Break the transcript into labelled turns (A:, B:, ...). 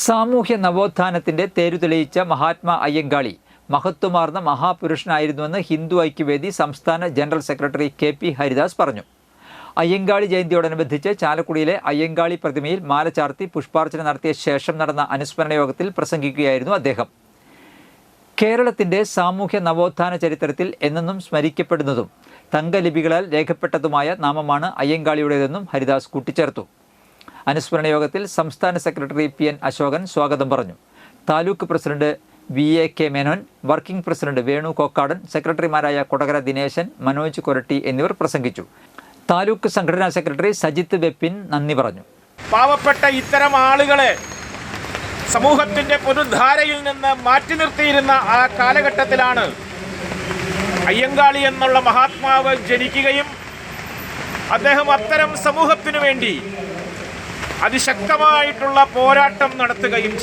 A: സാമൂഹ്യ നവോത്ഥാനത്തിന്റെ തേരുതെളിയിച്ച മഹാത്മാ അയ്യങ്കാളി മഹത്വമാർന്ന മഹാപുരുഷനായിരുന്നുവെന്ന് ഹിന്ദു ഐക്യവേദി സംസ്ഥാന general secretary K P Haridas പറഞ്ഞു. അയ്യങ്കാളി ജയന്തിയോടനുബന്ധിച്ച് ചാലക്കുടിയിലെ അയ്യങ്കാളി പ്രതിമയിൽ മാല ചാർത്തി പുഷ്പാർച്ചന നടത്തിയ ശേഷം നടന്ന അനുസ്മരണ യോഗത്തിൽ പ്രസംഗിക്കുകയായിരുന്നു അദ്ദേഹം. കേരളത്തിന്റെ സാമൂഹ്യ നവോത്ഥാന ചരിത്രത്തിൽ എന്നെന്നും സ്മരിക്കപ്പെടുന്നതും തങ്കലിപികളാൽ രേഖപ്പെട്ടതുമായ നാമമാണ് അയ്യങ്കാളിയുടേതെന്നും ഹരിദാസ് കൂട്ടിച്ചേർത്തു. അനുസ്മരണ യോഗത്തിൽ സംസ്ഥാന സെക്രട്ടറി പി എൻ അശോകൻ സ്വാഗതം പറഞ്ഞു. Taluk president V A K Menon working president Venu Kokkadan സെക്രട്ടറിമാരായ കൊടകര ദിനേശൻ മനോജ് കൊരട്ടി എന്നിവർ പ്രസംഗിച്ചു. താലൂക്ക് സംഘടനാ സെക്രട്ടറി സജിത്ത് വെപ്പിൻ നന്ദി പറഞ്ഞു.
B: പാവപ്പെട്ട ഇത്തരം ആളുകളെ സമൂഹത്തിന്റെ പൊതുധാരയിൽ നിന്ന് മാറ്റി നിർത്തിയിരുന്ന ആ കാലഘട്ടത്തിലാണ് അയ്യങ്കാളി എന്നുള്ള മഹാത്മാവ് ജനിക്കുകയും അദ്ദേഹം അത്തരം സമൂഹത്തിനു വേണ്ടി അതിശക്തമായിട്ടുള്ള പോരാട്ടം നടത്തുകയും